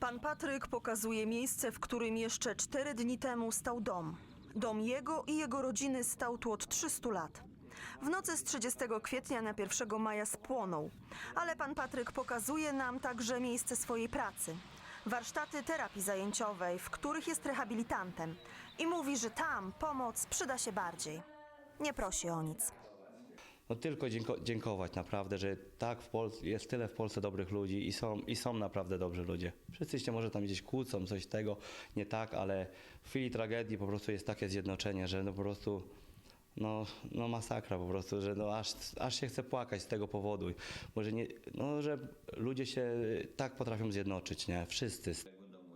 Pan Patryk pokazuje miejsce, w którym jeszcze cztery dni temu stał dom. Dom jego i jego rodziny stał tu od 300 lat. W nocy z 30 kwietnia na 1 maja spłonął. Ale pan Patryk pokazuje nam także miejsce swojej pracy. Warsztaty terapii zajęciowej, w których jest rehabilitantem. I mówi, że tam pomoc przyda się bardziej. Nie prosi o nic. No tylko dzięko- dziękować naprawdę, że tak w Polsce, jest tyle w Polsce dobrych ludzi i są, i są naprawdę dobrzy ludzie. Wszyscy się może tam gdzieś kłócą, coś tego, nie tak, ale w chwili tragedii po prostu jest takie zjednoczenie, że no po prostu no, no masakra po prostu, że no aż, aż się chce płakać z tego powodu. Może nie, no, że ludzie się tak potrafią zjednoczyć, nie? Wszyscy.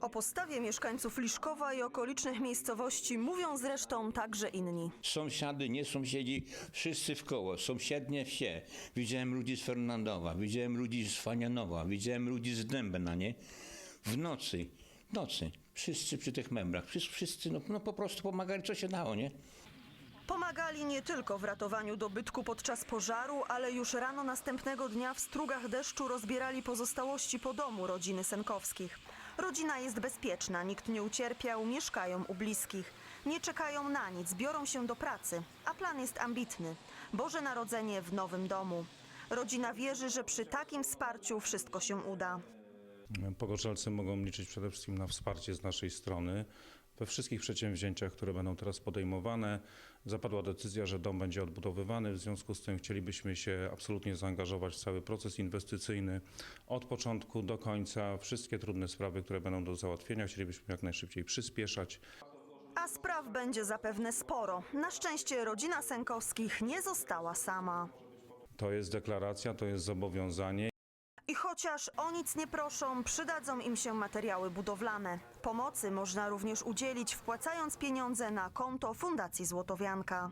O postawie mieszkańców Liszkowa i okolicznych miejscowości mówią zresztą także inni. Sąsiady, nie sąsiedzi, wszyscy w koło, sąsiednie wsie. Widziałem ludzi z Fernandowa, widziałem ludzi z Fanianowa, widziałem ludzi z Dębna, nie? W nocy, nocy, wszyscy przy tych membrach, wszyscy, wszyscy no, no po prostu pomagali, co się dało, nie? Pomagali nie tylko w ratowaniu dobytku podczas pożaru, ale już rano następnego dnia w strugach deszczu rozbierali pozostałości po domu rodziny Senkowskich. Rodzina jest bezpieczna, nikt nie ucierpiał, mieszkają u bliskich. Nie czekają na nic, biorą się do pracy, a plan jest ambitny. Boże Narodzenie w nowym domu. Rodzina wierzy, że przy takim wsparciu wszystko się uda. Pogorzelcy mogą liczyć przede wszystkim na wsparcie z naszej strony. We wszystkich przedsięwzięciach, które będą teraz podejmowane, zapadła decyzja, że dom będzie odbudowywany. W związku z tym chcielibyśmy się absolutnie zaangażować w cały proces inwestycyjny od początku do końca. Wszystkie trudne sprawy, które będą do załatwienia, chcielibyśmy jak najszybciej przyspieszać. A spraw będzie zapewne sporo. Na szczęście rodzina Senkowskich nie została sama. To jest deklaracja, to jest zobowiązanie. I chociaż o nic nie proszą, przydadzą im się materiały budowlane. Pomocy można również udzielić wpłacając pieniądze na konto Fundacji Złotowianka.